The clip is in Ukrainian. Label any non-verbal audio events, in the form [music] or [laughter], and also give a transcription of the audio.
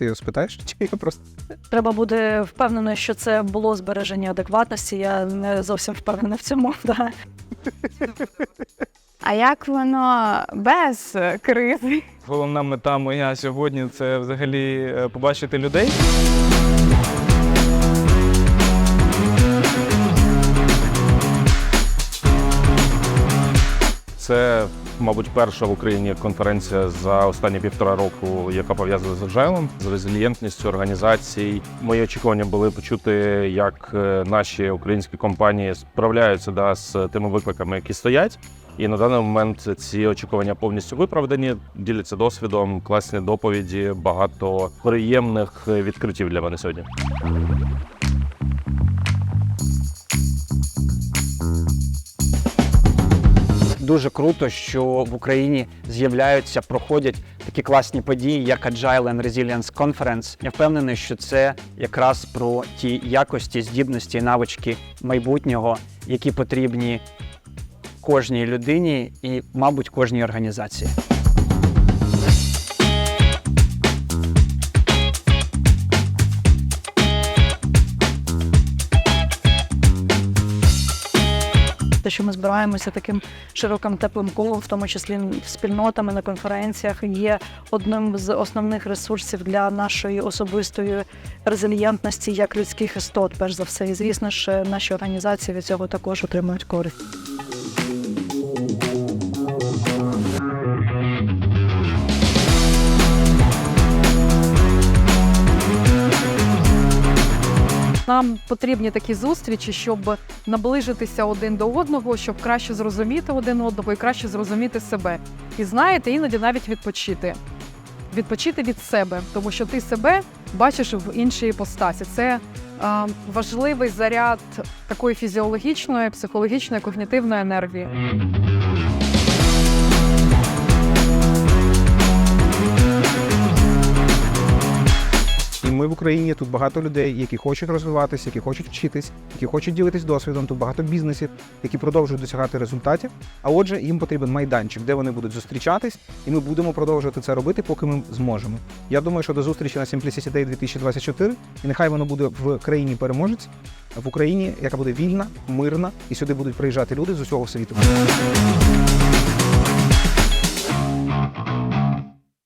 Ти його спитаєш? Чи я просто Треба буде впевнено, що це було збереження адекватності. Я не зовсім впевнена в цьому. Да. [laughs] А як воно без кризи? Головна мета моя сьогодні це взагалі е, побачити людей. Це, мабуть, перша в Україні конференція за останні півтора року, яка пов'язана з agile, з резилієнтністю організацій. Мої очікування були почути, як е, наші українські компанії справляються да, з тими викликами, які стоять. І на даний момент ці очікування повністю виправдані, діляться досвідом, класні доповіді, багато приємних відкриттів для мене сьогодні. Дуже круто, що в Україні з'являються, проходять такі класні події, як Agile and Resilience Conference. Я впевнений, що це якраз про ті якості, здібності і навички майбутнього, які потрібні кожній людині і, мабуть, кожній організації. Те, що ми збираємося таким широким теплим колом, в тому числі спільнотами на конференціях, є одним з основних ресурсів для нашої особистої резильєнтності як людських істот, перш за все. І звісно ж, наші організації від цього також отримують користь. Нам потрібні такі зустрічі, щоб наближитися один до одного, щоб краще зрозуміти один одного і краще зрозуміти себе. І знаєте, іноді навіть відпочити. Відпочити від себе, тому що ти себе бачиш в іншій іпостасі. Це е, важливий заряд такої фізіологічної, психологічної, когнітивної енергії. ми в Україні тут багато людей, які хочуть розвиватися, які хочуть вчитись, які хочуть ділитись досвідом. Тут багато бізнесів, які продовжують досягати результатів. А отже, їм потрібен майданчик, де вони будуть зустрічатись, і ми будемо продовжувати це робити, поки ми зможемо. Я думаю, що до зустрічі на Simplicity Day 2024, і нехай воно буде в країні переможець в Україні, яка буде вільна, мирна, і сюди будуть приїжджати люди з усього світу.